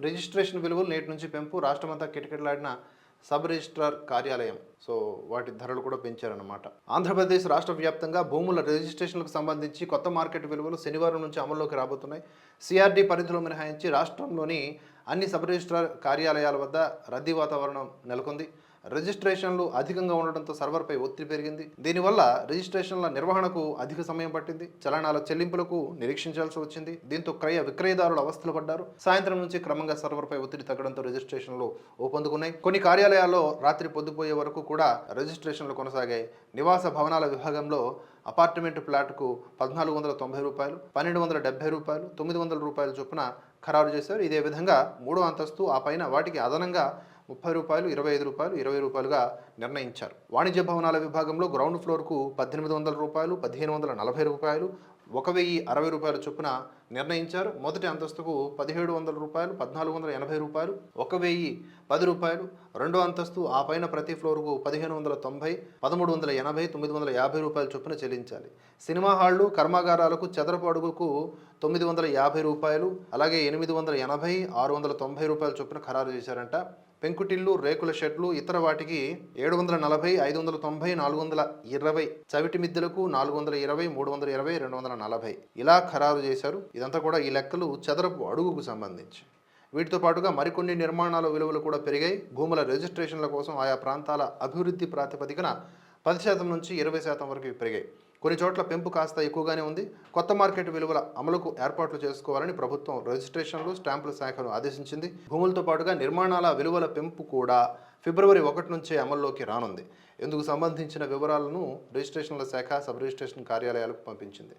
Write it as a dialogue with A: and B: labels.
A: Registration విలువలు నేటి నుంచి పెంపు రాష్ట్రమంతా కిటకిటలాడిన సబ్ రిజిస్ట్రార్ కార్యాలయం. సో వాటి ధరలు కూడా పెంచారన్నమాట. ఆంధ్రప్రదేశ్ రాష్ట్ర వ్యాప్తంగా భూముల రిజిస్ట్రేషన్లకు సంబంధించి కొత్త మార్కెట్ విలువలు శనివారం నుంచి అమల్లోకి రాబోతున్నాయి. సిఆర్డీ పరిధిలో మినహాయించి రాష్ట్రంలోని అన్ని సబ్ రిజిస్ట్రార్ కార్యాలయాల వద్ద రద్దీ వాతావరణం నెలకొంది. రిజిస్ట్రేషన్లు అధికంగా ఉండడంతో సర్వర్పై ఒత్తిడి పెరిగింది. దీనివల్ల రిజిస్ట్రేషన్ల నిర్వహణకు అధిక సమయం పట్టింది. చలనాల చెల్లింపులకు నిరీక్షించాల్సి వచ్చింది. దీంతో క్రయ విక్రయదారులు అవస్థలు పడ్డారు. సాయంత్రం నుంచి క్రమంగా సర్వర్పై ఒత్తిడి తగ్గడంతో రిజిస్ట్రేషన్లు ఊపందుకున్నాయి. కొన్ని కార్యాలయాల్లో రాత్రి పొద్దుపోయే వరకు కూడా రిజిస్ట్రేషన్లు కొనసాగాయి. నివాస భవనాల విభాగంలో అపార్ట్మెంట్ ప్లాట్కు పద్నాలుగు వందల తొంభై రూపాయలు పన్నెండు వందల డెబ్బై రూపాయలు తొమ్మిది వందల రూపాయల చొప్పున ఖరారు చేశారు. ఇదే విధంగా మూడో అంతస్తు ఆ పైన వాటికి అదనంగా ముప్పై రూపాయలు ఇరవై ఐదు రూపాయలు ఇరవై రూపాయలుగా నిర్ణయించారు. వాణిజ్య భవనాల విభాగంలో గ్రౌండ్ ఫ్లోర్కు పద్దెనిమిది వందల రూపాయలు పదిహేను వందల నలభై రూపాయలు ఒక వెయ్యి అరవై రూపాయల చొప్పున నిర్ణయించారు. మొదటి అంతస్తుకు పదిహేడు వందల రూపాయలు పద్నాలుగు వందల ఎనభై రూపాయలు ఒక వెయ్యి పది రూపాయలు రెండో అంతస్తు ఆ పైన ప్రతి ఫ్లోర్కు పదిహేను వందల తొంభై పదమూడు వందల ఎనభై తొమ్మిది వందల యాభై రూపాయల చొప్పున చెల్లించాలి. సినిమా హాళ్ళు కర్మాగారాలకు చదరపు అడుగుకు తొమ్మిది వందల యాభై రూపాయలు అలాగే ఎనిమిది వందల ఎనభై ఆరు వందల తొంభై రూపాయల చొప్పున ఖరారు చేశారంట. పెంకుటిల్లు రేకుల షెడ్లు ఇతర వాటికి ఏడు వందల నలభై ఐదు వందల తొంభై నాలుగు వందల ఇరవై చవిటి మిద్దెలకు నాలుగు వందల ఇరవై మూడు వందల ఇరవై రెండు వందల నలభై ఇలా ఖరారు చేశారు. ఇదంతా కూడా ఈ లెక్కలు చదరపు అడుగుకు సంబంధించి. వీటితో పాటుగా మరికొన్ని నిర్మాణాల విలువలు కూడా పెరిగాయి. భూముల రిజిస్ట్రేషన్ల కోసం ఆయా ప్రాంతాల అభివృద్ధి ప్రాతిపదికన పది శాతం నుంచి ఇరవై శాతం వరకు పెరిగాయి. కొన్ని చోట్ల పెంపు కాస్త ఎక్కువగానే ఉంది. కొత్త మార్కెట్ విలువల అమలుకు ఏర్పాట్లు చేసుకోవాలని ప్రభుత్వం రిజిస్ట్రేషన్లు స్టాంపుల శాఖను ఆదేశించింది. భూములతో పాటుగా నిర్మాణాల విలువల పెంపు కూడా ఫిబ్రవరి ఒకటి నుంచే అమల్లోకి రానుంది. ఇందుకు సంబంధించిన వివరాలను రిజిస్ట్రేషన్ల శాఖ సబ్ రిజిస్ట్రేషన్ కార్యాలయాలకు పంపించింది.